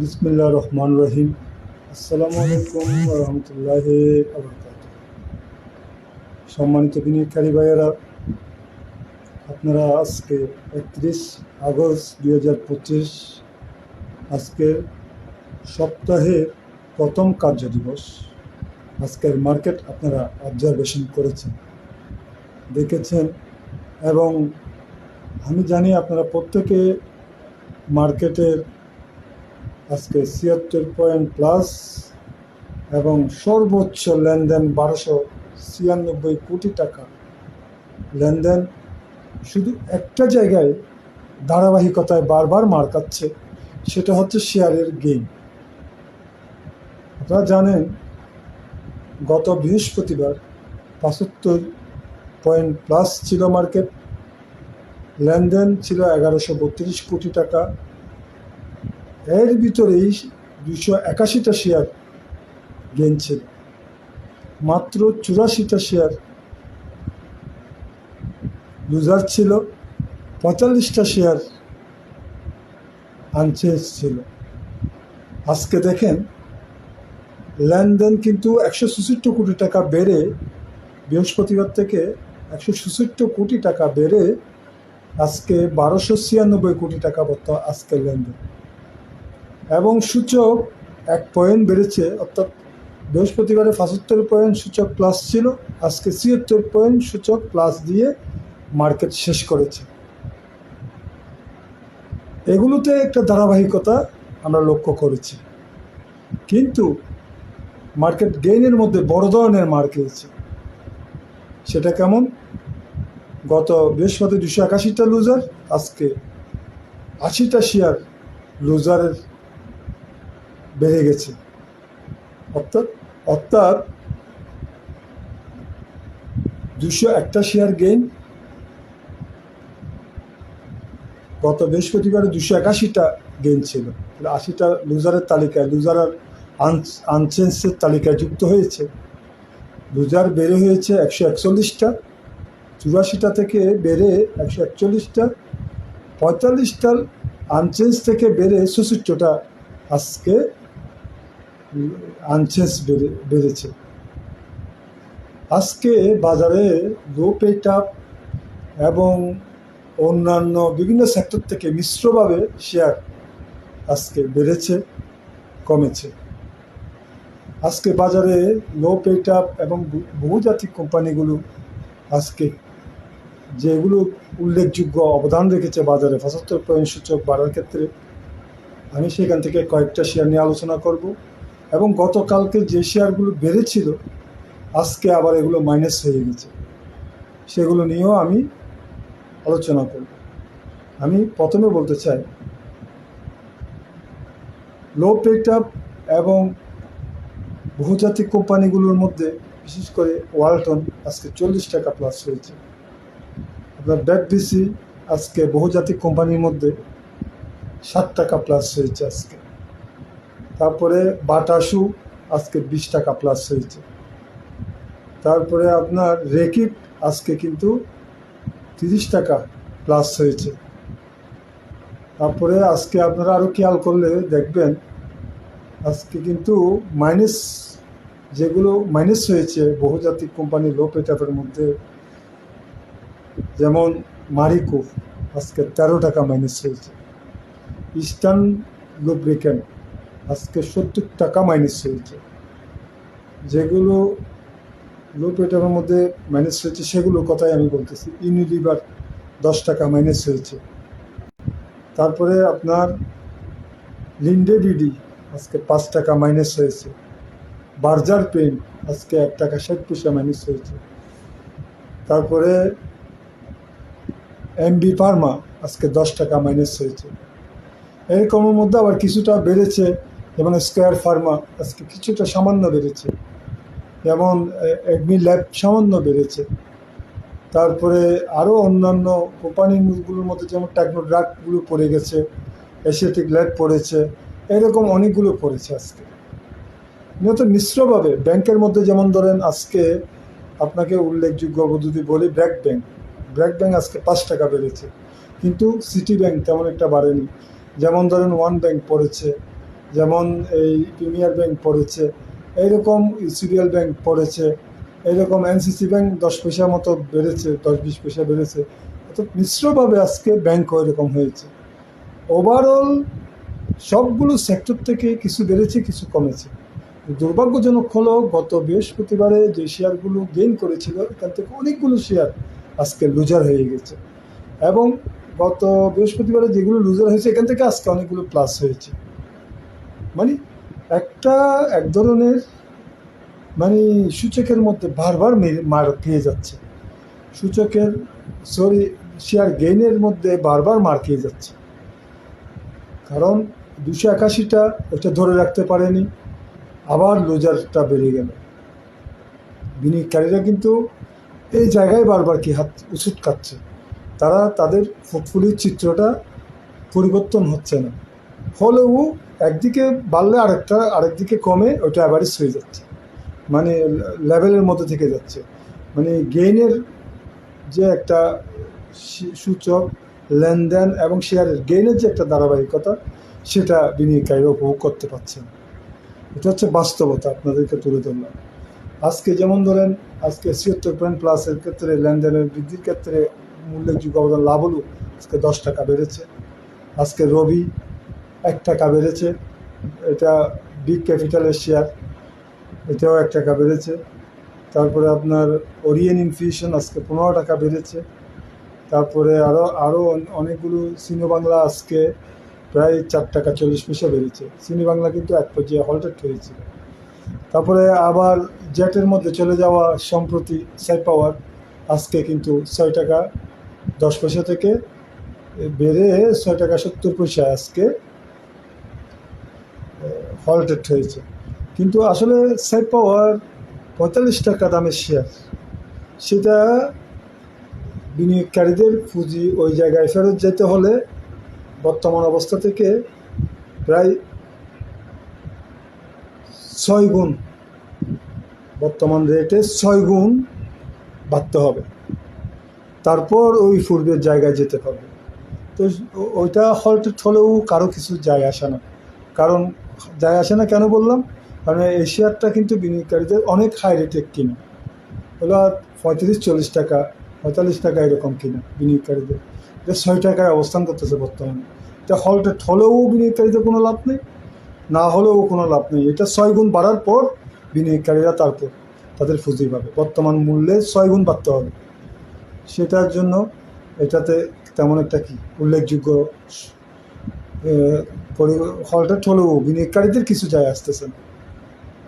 বিসমিল্লা রহমান রহিম আসসালামু আলাইকুম রহমতুল্লাহ সম্মানিত বিনিয়োগকারী ভাইয়েরা, আপনারা আজকে একত্রিশ আগস্ট দুই হাজার পঁচিশ, আজকে সপ্তাহের প্রথম কার্য দিবস। আজকের মার্কেট আপনারা অবজারভেশন করেছেন, দেখেছেন এবং আমি জানি আপনারা প্রত্যেকে মার্কেটের আজকে ছিয়াত্তর পয়েন্ট প্লাস এবং সর্বোচ্চ লেনদেন বারোশো ছিয়ানব্বই কোটি টাকা লেনদেন। শুধু একটা জায়গায় ধারাবাহিকতায় বারবার মার খাচ্ছে, সেটা হচ্ছে শেয়ারের গেইন আপনারা জানেন, গত বৃহস্পতিবার পঁচাত্তর পয়েন্ট প্লাস ছিল মার্কেট, লেনদেন ছিল এগারোশো বত্রিশ কোটি টাকা এর ভিতরেই দুশো একাশিটা শেয়ার গেন ছিল মাত্র চুরাশিটা শেয়ার লুজার ছিল, পঁয়তাল্লিশটা শেয়ার আনচেঞ্জ ছিল। আজকে দেখেন, লেনদেন কিন্তু একশো ছেষট্টি কোটি টাকা বেড়ে বৃহস্পতিবার থেকে একশো ছেষট্টি কোটি টাকা বেড়ে আজকে বারোশো ছিয়ানব্বই কোটি টাকা বর্তমান আজকের লেনদেন। এবং সূচক এক পয়েন্ট বেড়েছে, অর্থাৎ বৃহস্পতিবারে পঁচাত্তর পয়েন্ট সূচক প্লাস ছিল, আজকে ছিয়াত্তর পয়েন্ট সূচক প্লাস দিয়ে মার্কেট শেষ করেছে। এগুলোতে একটা ধারাবাহিকতা আমরা লক্ষ্য করেছি। কিন্তু মার্কেট গেইনের মধ্যে বড় ধরনের মার খেয়েছে। সেটা কেমন? গত বৃহস্পতি দুশো একাশিটা লুজার আজকে আশিটা শেয়ার লুজারের বেড়ে গেছে। অর্থাৎ অর্থাৎ দুশো একটা শেয়ার গেইন গত বৃহস্পতিবার দুশো একাশিটা গেইন ছিল। আশিটা লুজারের তালিকায় লুজার আনচেন্সের তালিকায় যুক্ত হয়েছে। লুজার বেড়ে হয়েছে একশো একচল্লিশটা, চুরাশিটা থেকে বেড়ে একশো একচল্লিশটা পঁয়তাল্লিশটা আনচেঞ্জ থেকে বেড়ে ছেষট্টিটা আজকে আনচেঞ্জ বেড়ে, বেড়েছে। আজকে বাজারে লো পেট আপ এবং অন্যান্য বিভিন্ন সেক্টর থেকে মিশ্রভাবে শেয়ার আজকে বেড়েছে, কমেছে। আজকে বাজারে লো পেট আপ এবং বহুজাতিক কোম্পানিগুলো আজকে যেগুলো উল্লেখযোগ্য অবদান রেখেছে বাজারে, পঁচাত্তর পয়েন্ট সূচক বাড়ার ক্ষেত্রে, আমি সেখান থেকে কয়েকটা শেয়ার নিয়ে আলোচনা করব। এবং গতকালকে যে শেয়ারগুলো বেড়েছিল, আজকে আবার এগুলো মাইনাস হয়ে গেছে। সেগুলো নিয়েও আমি আলোচনা করব। আমি প্রথমে বলতে চাই লো পেট আপ এবং বহুজাতিক কোম্পানিগুলোর মধ্যে, বিশেষ করে ওয়ালটন, আজকে চল্লিশ টাকা প্লাস হয়েছে। আপনার ব্যাক বিসি আজকে বহুজাতিক কোম্পানির মধ্যে ষাট টাকা প্লাস হয়েছে আজকে। তারপরে বাটাসু আজকে বিশ টাকা প্লাস হয়েছে। তারপরে আপনার রেকিট আজকে কিন্তু তিরিশ টাকা প্লাস হয়েছে। তারপরে আজকে আপনারা আরও খেয়াল করলে দেখবেন, আজকে কিন্তু মাইনাস যেগুলো মাইনাস হয়েছে, বহুজাতিক কোম্পানি লো পেটআপের মধ্যে, যেমন মারিকো আজকে তেরো টাকা মাইনাস হয়েছে। ইস্টার্ন লুব্রিক্যান্ট আজকে সত্তর টাকা মাইনাস চলছে যেগুলো লো পেটআপের মধ্যে মাইনাস হয়েছে, সেগুলোর কথাই আমি বলতেছি। ইউনিলিভার দশ টাকা মাইনাস হয়েছে। তারপরে আপনার লিন্ডে বিডি আজকে পাঁচ টাকা মাইনাস হয়েছে। বার্জার পেন আজকে এক টাকা ষাট পয়সা মাইনাস হয়েছে। তারপরে এমবি ফার্মা আজকে দশ টাকা মাইনাস হয়েছে। এরকমের মধ্যে আবার কিছুটা বেড়েছে। যেমন স্কোয়ার ফার্মা আজকে কিছুটা সামান্য বেড়েছে। যেমন এডমি ল্যাব সামান্য বেড়েছে। তারপরে আরও অন্যান্য কোম্পানিগুলোর মধ্যে যেমন টেকনো ড্রাগগুলো পড়ে গেছে এশিয়াটিক ল্যাব পড়েছে, এরকম অনেকগুলো পড়েছে আজকে। নিহত মিশ্রভাবে ব্যাংকের মধ্যে যেমন ধরেন আজকে আপনাকে উল্লেখযোগ্য যদি বলি ব্র্যাক ব্যাংক ব্র্যাক ব্যাংক আজকে পাঁচ টাকা বেড়েছে। কিন্তু সিটি ব্যাংক তেমন একটা বাড়েনি। যেমন ধরেন ওয়ান ব্যাংক পড়েছে যেমন এই প্রিমিয়ার ব্যাংক পড়েছে, এইরকম সিরিয়াল ব্যাংক পড়েছে, এইরকম এনসিসি ব্যাংক দশ পয়সা মতো বেড়েছে, দশ বিশ পয়সা বেড়েছে। অর্থাৎ মিশ্রভাবে আজকে ব্যাংকও এরকম হয়েছে। ওভারঅল সবগুলো সেক্টর থেকে কিছু বেড়েছে, কিছু কমেছে। দুর্ভাগ্যজনক হলো, গত বৃহস্পতিবারে যে শেয়ারগুলো গেইন করেছিল, এখান থেকে অনেকগুলো শেয়ার আজকে লুজার হয়ে গেছে। এবং গত বৃহস্পতিবারে যেগুলো লুজার হয়েছে, এখান থেকে আজকে অনেকগুলো প্লাস হয়েছে। মানে একটা এক ধরনের মানে সূচকের মধ্যে বারবার মেরে- খেয়ে যাচ্ছে। সূচকের সরি শেয়ার গেইনের মধ্যে বারবার মার খেয়ে যাচ্ছে। কারণ দুশো একাশিটা ওটা ধরে রাখতে পারেনি, আবার লোজারটা বেড়ে গেল। বিনিয়োগকারীরা কিন্তু এই জায়গায় বারবার কি হাত উচুট খাচ্ছে, তারা তাদের পোর্টফোলিওর চিত্রটা পরিবর্তন হচ্ছে না। হলেও একদিকে বাড়লে আরেকটা, আরেকদিকে কমে ওটা অ্যাভারেজ হয়ে যাচ্ছে। মানে লেভেলের মধ্যে থেকে যাচ্ছে। মানে গেইনের যে একটা সূচক, লেনদেন এবং শেয়ারের গেইনের যে একটা ধারাবাহিকতা, সেটা বিনিয়োগকারীরা উপভোগ করতে পারছেন। এটা হচ্ছে বাস্তবতা, আপনাদেরকে তুলে ধরলাম। আজকে যেমন ধরেন, আজকে ছিয়াত্তর পয়েন্ট প্লাসের ক্ষেত্রে লেনদেনের বৃদ্ধির ক্ষেত্রে উল্লেখযোগ্য অবদান লাভ হলো, আজকে দশ টাকা বেড়েছে। আজকে রবি এক টাকা বেড়েছে। এটা বিগ ক্যাপিটালের শেয়ার এটাও এক টাকা বেড়েছে। তারপরে আপনার ওরিয়েন ইনফিউশন আজকে পনেরো টাকা বেড়েছে। তারপরে আরও আরও অনেকগুলো সিনো বাংলা আজকে প্রায় চার টাকা চল্লিশ পয়সা বেড়েছে। সিনি বাংলা কিন্তু এক পর্যায়ে হল্টেড হয়েছিল তারপরে আবার জেটের মধ্যে চলে যাওয়া সম্প্রতি সাই পাওয়ার আজকে কিন্তু ছয় টাকা দশ পয়সা থেকে বেড়ে ছয় টাকা সত্তর পয়সা আজকে হল্টেড হয়েছে। কিন্তু আসলে সাই পাওয়ার পঁয়তাল্লিশ টাকা দামের শেয়ার সেটা বিনিয়োগকারীদের পুঁজি ওই জায়গায় ফেরত যেতে হলে বর্তমান অবস্থা থেকে প্রায় ছয় গুণ, বর্তমান রেটে ছয় গুণ বাড়তে হবে। তারপর ওই পূর্বের জায়গায় যেতে পারবে তো ওইটা হল্টেড হলেও কারও কিছু যায় আসে না। কারণ যায় আসে না, কেন বললাম? কারণ এই শেয়ারটা কিন্তু বিনিয়োগকারীদের অনেক হাই রেটে কিনে। হলো পঁয়ত্রিশ, চল্লিশ টাকা, পঁয়তাল্লিশ টাকা এরকম কিনা বিনিয়োগকারীদের। এটা ছয় টাকায় অবস্থান করতেছে বর্তমানে। এটা হলটেড হলেও বিনিয়োগকারীদের কোনো লাভ নেই, না হলেও কোনো লাভ নেই। এটা ছয় গুণ বাড়ার পর বিনিয়োগকারীরা তারপর তাদের পুঁজি পাবে। বর্তমান মূল্যে ছয় গুণ বাড়তে হবে। সেটার জন্য এটাতে তেমন একটা কি উল্লেখযোগ্য হলটেড হলেও বিনিয়োগকারীদের কিছু যায় আসতেছে না।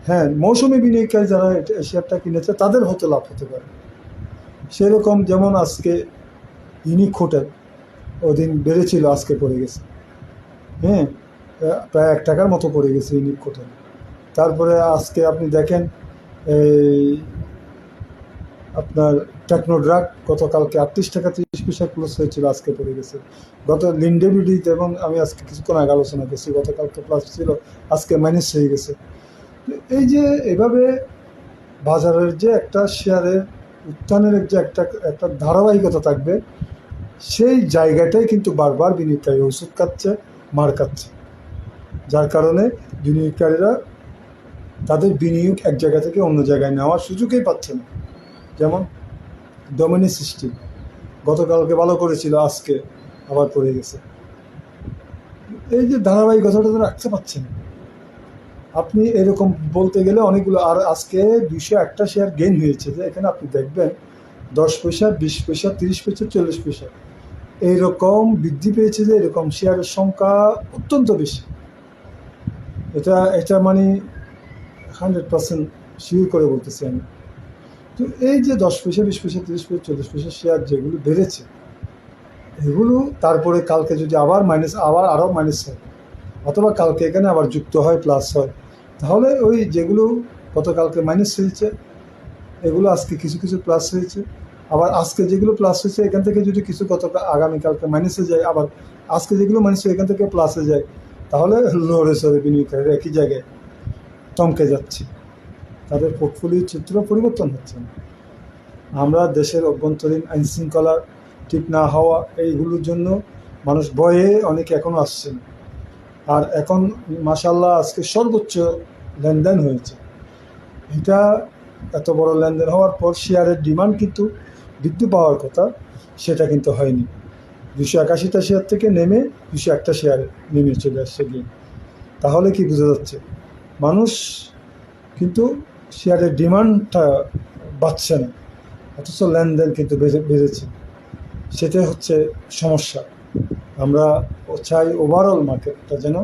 হ্যাঁ মৌসুমি বিনিয়োগকারী যারা শেয়ারটা কিনেছে, তাদের হতে লাভ হতে পারে। সেরকম যেমন আজকে ইউনিক হোটেল ওদিন বেড়েছিল, আজকে পড়ে গেছে। হ্যাঁ প্রায় এক টাকার মতো পড়ে গেছে ইউনিক হোটেল তারপরে আজকে আপনি দেখেন, এই আপনার টেকনোড্রাগ গতকালকে আটত্রিশ টাকা পয়সা প্লাস হয়েছিল আজকে পড়ে গেছে। গত লিন্ডেবিডি এবং আমি আজকে কিছুক্ষণ আগে আলোচনা করছি, গতকালকে প্লাস ছিল, আজকে মাইনাস হয়ে গেছে। এই যে এভাবে বাজারের যে একটা শেয়ারের উত্থানের যে একটা একটা ধারাবাহিকতা থাকবে, সেই জায়গাটাই কিন্তু বারবার বিনিয়োগকারী ওষুধ খাচ্ছে, মার খাচ্ছে। যার কারণে বিনিয়োগকারীরা তাদের বিনিয়োগ এক জায়গা থেকে অন্য জায়গায় নেওয়ার সুযোগই পাচ্ছে না। যেমন ডোমিনি সিস্টেম গতকালকে ভালো করেছিল, আজকে আবার পড়ে গেছে। এই যে ধারাবাহিকতাটা তো রাখতে পারছেন আপনি এরকম বলতে গেলে অনেকগুলো, আর আজকে দুইশো একটা শেয়ার গেইন হয়েছে। যে এখানে আপনি দেখবেন, দশ পয়সা, বিশ পয়সা, তিরিশ পয়সা, চল্লিশ পয়সা। এইরকম বৃদ্ধি পেয়েছে যে এরকম শেয়ারের সংখ্যা অত্যন্ত বেশি। এটা এটা মানে হান্ড্রেড পার্সেন্ট শিওর করে বলতেছি আমি। তো এই যে দশ পয়সা, বিশ পয়সা, তিরিশ পয়সা, চল্লিশ পয়সা শেয়ার যেগুলো বেড়েছে, এগুলো তারপরে কালকে যদি আবার মাইনাস আবার আরও মাইনাস হয়, অথবা কালকে এখানে আবার যুক্ত হয় প্লাস হয়, তাহলে ওই যেগুলো গতকালকে মাইনাস হয়েছে, এগুলো আজকে কিছু কিছু প্লাস হয়েছে, আবার আজকে যেগুলো প্লাস হয়েছে, এখান থেকে যদি কিছু গত আগামীকালকে মাইনাসে যায়, আবার আজকে যেগুলো মাইনাস এখান থেকে প্লাসে যায়, তাহলে লড়ে সরে বিনিয়োগকারীরা একই জায়গায় চমকে যাচ্ছে। তাদের পোর্টফোলিও চিত্র পরিবর্তন হচ্ছে। না আমরা দেশের অভ্যন্তরীণ আইন শৃঙ্খলা ঠিক না হওয়া এইগুলোর জন্য মানুষ ভয়ে অনেকে এখনও আসছে আর এখন মাসাল্লাহ আজকে সর্বোচ্চ লেনদেন হয়েছে। এটা এত বড় লেনদেন হওয়ার পর শেয়ারের ডিমান্ড কিন্তু বৃদ্ধি পাওয়ার কথা, সেটা কিন্তু হয়নি। দুশো একাশিটা শেয়ার থেকে নেমে দুশো একটা শেয়ারে নেমে চলে আসছে গিয়ে। তাহলে কি বোঝা যাচ্ছে? মানুষ কিন্তু শেয়ারের ডিমান্ডটা বাড়ছে না। অথচ লেনদেন কিন্তু বেড়ে, বেড়েছে। সেটাই হচ্ছে সমস্যা। আমরা চাই ওভারঅল মার্কেটটা যেন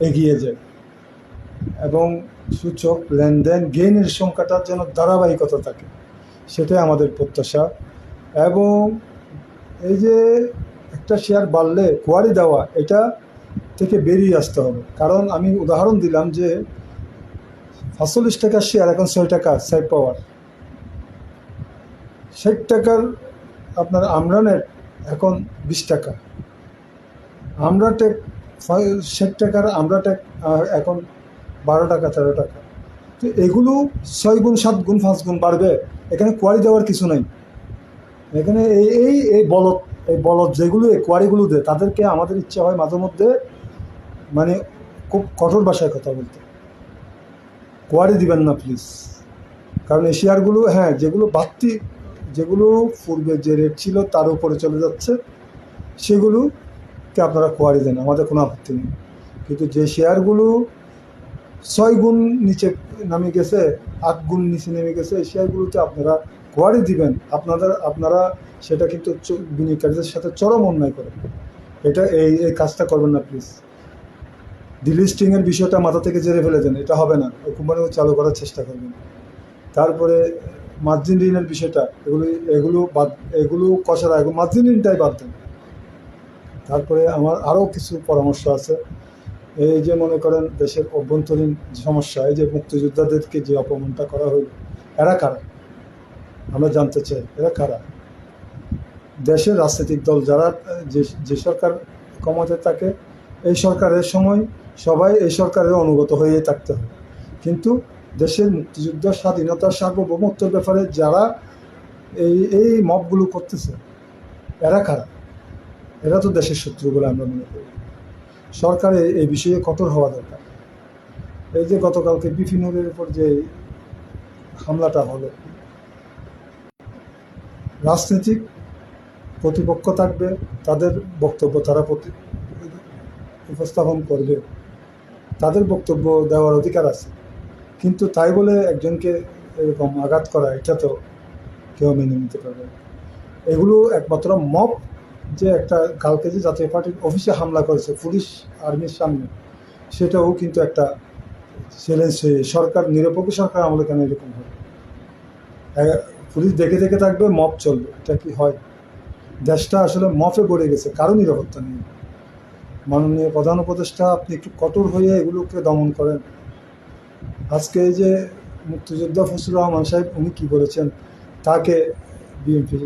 এগিয়ে যায়। এবং সূচক লেনদেন গেইনের সংখ্যাটা যেন ধারাবাহিকতা থাকে, সেটাই আমাদের প্রত্যাশা। এবং এই যে একটা শেয়ার বাড়লে কোয়ারি দেওয়া, এটা থেকে বেরিয়ে আসতে হবে। কারণ আমি উদাহরণ দিলাম যে পাঁচচল্লিশ টাকার শেয়ার এখন ছয় টাকা সাইড পাওয়ার ষাট টাকার আপনার আমরানের এখন বিশ টাকা। আমরা টেক ষাট টাকার আমরা টেক এখন বারো টাকা, তেরো টাকা। তো এগুলো ছয় গুণ, সাত গুণ, পাঁচ গুণ বাড়বে, এখানে কোয়ারি দেওয়ার কিছু নাই। এখানে এই এই এই বলদ এই বলদ যেগুলো, এই কোয়ারিগুলো দেয় তাদেরকে আমাদের ইচ্ছা হয় মাঝে মধ্যে মানে খুব কঠোর ভাষায় কথা বলতে। কোয়ারি দিবেন না প্লিজ কারণ এই শেয়ারগুলো হ্যাঁ যেগুলো বাড়তি, যেগুলো পূর্বে যে রেট ছিল তার উপরে চলে যাচ্ছে, সেগুলোকে আপনারা কোয়ারি দেন, আমাদের কোনো আপত্তি নেই। কিন্তু যে শেয়ারগুলো ছয় গুণ নিচে নামে গেছে, আট গুণ নিচে নেমে গেছে, এই শেয়ারগুলোতে আপনারা কোয়ারি দিবেন। আপনাদের, আপনারা সেটা কিন্তু বিনিয়োগকারীদের সাথে চরম অন্যায় করেন। এটা এই এই কাজটা করবেন না প্লিজ ডিলিস্টিংয়ের বিষয়টা মাথা থেকে জেরে ফেলে দেন এটা হবে না। ওই কোম্পানিও চালু করার চেষ্টা করবেন তারপরে মার্জিন ঋণের বিষয়টা এগুলো এগুলো বাদ, এগুলো কষারা এগুলো মার্জিন ঋণটাই বাদ দেন। তারপরে আমার আরও কিছু পরামর্শ আছে। এই যে মনে করেন দেশের অভ্যন্তরীণ সমস্যা, এই যে মুক্তিযোদ্ধাদেরকে যে অপমানটা করা হইল এরা কারা? আমরা জানতে চাই, এরা কারা? দেশের রাজনৈতিক দল যারা, যে যে সরকার ক্ষমতায় থাকে, এই সরকারের সময় সবাই এই সরকারের অনুগত হয়ে থাকতে হবে। কিন্তু দেশের মুক্তিযুদ্ধ স্বাধীনতা সার্বভৌমত্বের ব্যাপারে যারা এই এই মবগুলো করতেছে, এরা কারা? এরা তো দেশের শত্রু বলে আমরা মনে করি। সরকার এই- বিষয়ে কঠোর হওয়া দরকার। এই যে গতকালকে বিপিনুরের উপর যে হামলাটা হলো, রাজনৈতিক প্রতিপক্ষ থাকবে, তাদের বক্তব্য তারা উপস্থাপন করবে। তাদের বক্তব্য দেওয়ার অধিকার আছে। কিন্তু তাই বলে একজনকে এরকম আঘাত করা, এটা তো কেউ মেনে নিতে পারবে। এগুলো একমাত্র মব যে একটা কালকে যে জাতীয় পার্টির অফিসে হামলা করেছে পুলিশ আর্মির সামনে, সেটাও কিন্তু একটা চ্যালেঞ্জ সরকার, নিরপেক্ষ সরকার আমলে কেন এরকম হয় পুলিশ দেখে দেখে থাকবে মপ চলবে, এটা কি হয়? দেশটা আসলে মফে পড়ে গেছে, কারও নিরাপত্তা নেই। মাননীয় প্রধান উপদেষ্টা, আপনি একটু কঠোর হয়ে এগুলোকে দমন করেন। আজকে এই যে মুক্তিযোদ্ধা ফসলুর রহমান সাহেব, উনি কী বলেছেন? তাকে বিএনপি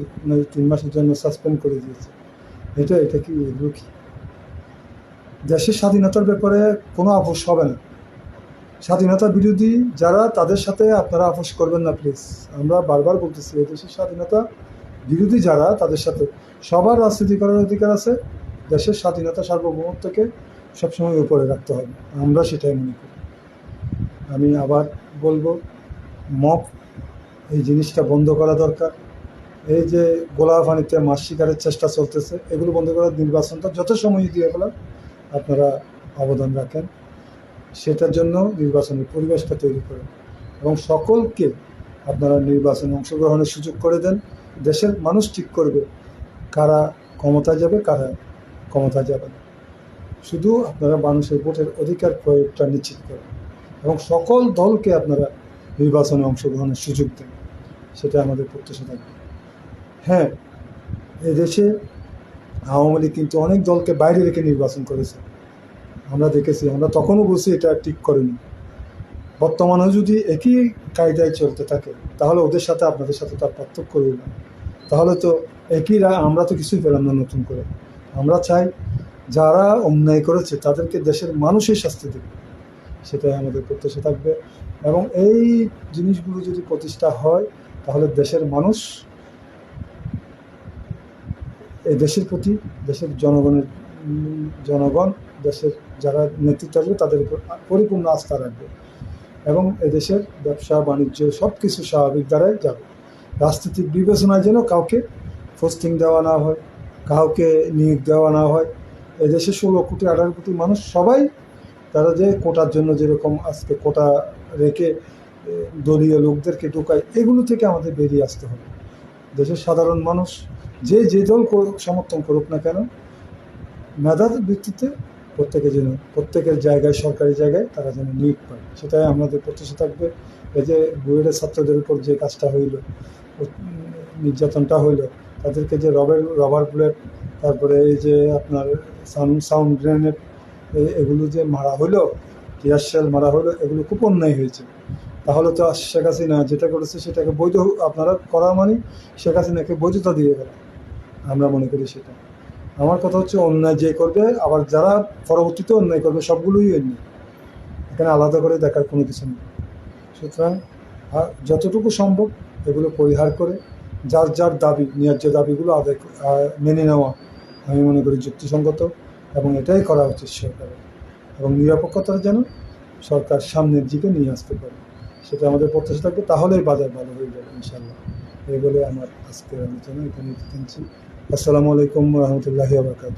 তিন মাসের জন্য সাসপেন্ড করে দিয়েছে। এটা এটা কি এগুলো কি? দেশের স্বাধীনতার ব্যাপারে কোনো আপোষ হবে না। স্বাধীনতা বিরোধী যারা, তাদের সাথে আপনারা আপোষ করবেন না প্লিজ আমরা বারবার বলতেছি দেশের স্বাধীনতা বিরোধী যারা, তাদের সাথে। সবার রাজনীতি করার অধিকার আছে দেশের স্বাধীনতা সার্বভৌমত্বকে সবসময় উপরে রাখতে হবে। আমরা সেটাই মনে করি। আমি আবার বলব মপ এই জিনিসটা বন্ধ করা দরকার। এই যে গোলাপানিতে মাছ শিকারের চেষ্টা চলতেছে, এগুলো বন্ধ করার নির্বাচনটা যত সময় দিয়ে ফেলার আপনারা অবদান রাখেন। সেটার জন্য নির্বাচনের পরিবেশটা তৈরি করেন এবং সকলকে আপনারা নির্বাচনে অংশগ্রহণের সুযোগ করে দেন। দেশের মানুষ ঠিক করবে কারা ক্ষমতায় যাবে, কারা ক্ষমতায় যাবে না। শুধু আপনারা মানুষের ভোটের অধিকার প্রয়োগটা নিশ্চিত করেন এবং সকল দলকে আপনারা নির্বাচনে অংশগ্রহণের সুযোগ দেন। সেটা আমাদের প্রত্যাশা থাকবে। হ্যাঁ এদেশে আওয়ামী লীগ কিন্তু অনেক দলকে বাইরে রেখে নির্বাচন করেছে। আমরা দেখেছি, আমরা তখনও বলছি এটা ঠিক করেনি। বর্তমানেও যদি একই কায়দায় চলতে থাকে, তাহলে ওদের সাথে আপনাদের সাথে তার পার্থক্য রইল তাহলে তো একই আমরা তো কিছুই পেলাম না নতুন করে। আমরা চাই যারা অন্যায় করেছে তাদেরকে দেশের মানুষই শাস্তি দেবে। সেটাই আমাদের প্রত্যাশা থাকবে। এবং এই জিনিসগুলো যদি প্রতিষ্ঠা হয়, তাহলে দেশের মানুষ এই দেশের প্রতি, দেশের জনগণের জনগণ, দেশের যারা নেতৃত্ব আসবে, তাদের উপর পরিপূর্ণ আস্থা রাখবে। এবং এদেশের ব্যবসা, বাণিজ্য সব কিছু স্বাভাবিক দ্বারাই যাবে। রাজনৈতিক বিবেচনায় যেন কাউকে পোস্টিং দেওয়া না হয়। কাউকে নিয়োগ দেওয়া না হয়। এদেশে ষোলো কোটি, আঠারো কোটি মানুষ সবাই তারা যে কোটার জন্য যেরকম আজকে কোটা রেখে দলীয় লোকদেরকে ঢোকায়, এগুলো থেকে আমাদের বেরিয়ে আসতে হবে। দেশের সাধারণ মানুষ যে যে দল সমর্থন করুক না কেন, মেধার ভিত্তিতে প্রত্যেকে যেন, প্রত্যেকের জায়গায়, সরকারি জায়গায় তারা যেন নিয়োগ পায়। সেটাই আমাদের প্রত্যাশা থাকবে। এই যে বুয়েটের ছাত্রদের উপর যে কাজটা হইল, নির্যাতনটা হইল তাদেরকে যে রবের রবার বুলেট তারপরে এই যে আপনার সাউন্ড সাউন্ড গ্রেনেড এগুলো যে মারা হলো টিয়ার শেল মারা হলো, এগুলো খুব অন্যায় হয়েছে। তাহলে তো শেখ হাসিনা যেটা করেছে সেটাকে বৈধ আপনারা করা মানে শেখ হাসিনাকে বৈধতা দিয়ে গেল। আমরা মনে করি সেটা। আমার কথা হচ্ছে অন্যায় যে করবে, আবার যারা পরবর্তীতে অন্যায় করবে, সবগুলোই অন্যায়। এখানে আলাদা করে দেখার কোনো কিছু নেই। সুতরাং যতটুকু সম্ভব এগুলো পরিহার করে যার যার দাবি, ন্যায্য দাবিগুলো আদায় মেনে নেওয়া আমি মনে করি যুক্তিসঙ্গত এবং এটাই করা উচিত সরকারের। এবং নিরাপত্তার যেন সরকার সামনের দিকে নিয়ে আসতে পারে, সেটা আমাদের প্রত্যাশা থাকবে, তাহলেই বাজার ভালো হয়ে যাবে ইনশাল্লাহ এই বলে আমার আজকের আলোচনা এখানে আসসালামু আলাইকুম রহমতুল্লাহ আবরকাত